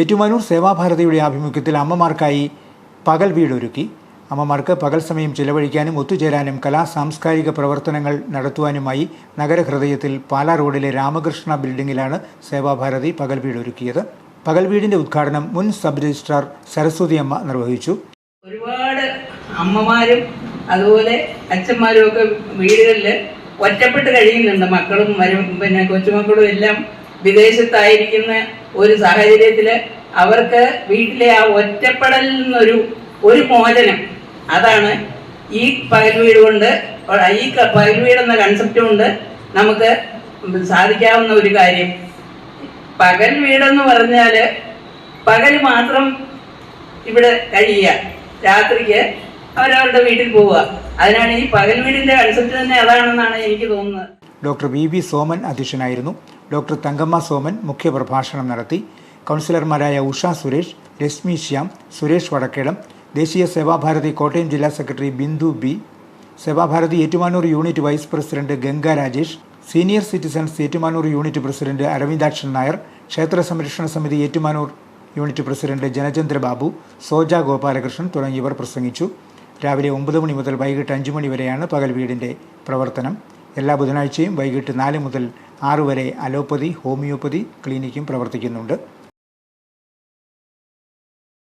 ഏറ്റുമാനൂർ സേവാഭാരതിയുടെ ആഭിമുഖ്യത്തിൽ അമ്മമാർക്കായി പകൽ വീടൊരുക്കി. അമ്മമാർക്ക് പകൽ സമയം ചിലവഴിക്കാനും ഒത്തുചേരാനും കലാ സാംസ്കാരിക പ്രവർത്തനങ്ങൾ നടത്തുവാനുമായി നഗരഹൃദയത്തിൽ പാലാ റോഡിലെ രാമകൃഷ്ണ ബിൽഡിംഗിലാണ് സേവാഭാരതി പകൽ വീടൊരുക്കിയത്. പകൽ വീടിന്റെ ഉദ്ഘാടനം മുൻ സബ് രജിസ്ട്രാർ സരസ്വതി അമ്മ നിർവഹിച്ചു. ഒരുപാട് അമ്മമാരും അതുപോലെ അച്ഛന്മാരും ഒക്കെ വീടുകളിൽ ഒറ്റപ്പെട്ട് കഴിയുന്നുണ്ട്. മക്കളും വരും പിന്നെ കൊച്ചുമക്കളും എല്ലാം വിദേശത്തായിരിക്കുന്ന ഒരു സാഹചര്യത്തിൽ അവർക്ക് വീട്ടിലെ ആ ഒറ്റപ്പെടലിൽ നിന്നൊരു ഒരു മോചനം. അതാണ് ഈ പകൽ വീട് കൊണ്ട് ഈ പകൽ വീട് എന്ന കൺസെപ്റ്റ് കൊണ്ട് നമുക്ക് സാധിക്കാവുന്ന ഒരു കാര്യം. പകൽ വീടെന്ന് പറഞ്ഞാൽ പകൽ മാത്രം ഇവിടെ കഴിയുക. രാത്രിക്ക് അവരവരുടെ വീട്ടിൽ പോവുക. അതിനാണ് ഈ പകൽ വീടിന്റെ കൺസെപ്റ്റ് തന്നെ അതാണെന്നാണ് എനിക്ക് തോന്നുന്നത്. ഡോക്ടർ വി വി സോമൻ അധ്യക്ഷനായിരുന്നു. ഡോക്ടർ തങ്കമ്മ സോമൻ മുഖ്യപ്രഭാഷണം നടത്തി. കൗൺസിലർമാരായ ഉഷ സുരേഷ് രശ്മി ശ്യാം സുരേഷ് വടക്കേടം ദേശീയ സേവാഭാരതി കോട്ടയം ജില്ലാ secretary Bindu B Sevabharati Ettumanoor unit vice president Ganga Rajesh senior citizens Ettumanoor unit president Aravindakshan Nair ക്ഷേത്ര സംരക്ഷണ സമിതി ഏറ്റുമാനൂർ യൂണിറ്റ് പ്രസിഡന്റ് ജനചന്ദ്ര ബാബു സോജ ഗോപാലകൃഷ്ണൻ തുടങ്ങിയവർ പ്രസംഗിച്ചു. രാവിലെ ഒമ്പത് മണി മുതൽ വൈകിട്ട് അഞ്ച് മണി വരെയാണ് പകൽ വീടിന്റെ പ്രവർത്തനം. എല്ലാ ബുധനാഴ്ചയും വൈകിട്ട് നാല് മുതൽ ആറ് വരെ അലോപ്പതി ഹോമിയോപ്പതി ക്ലിനിക്കും പ്രവർത്തിക്കുന്നുണ്ട്.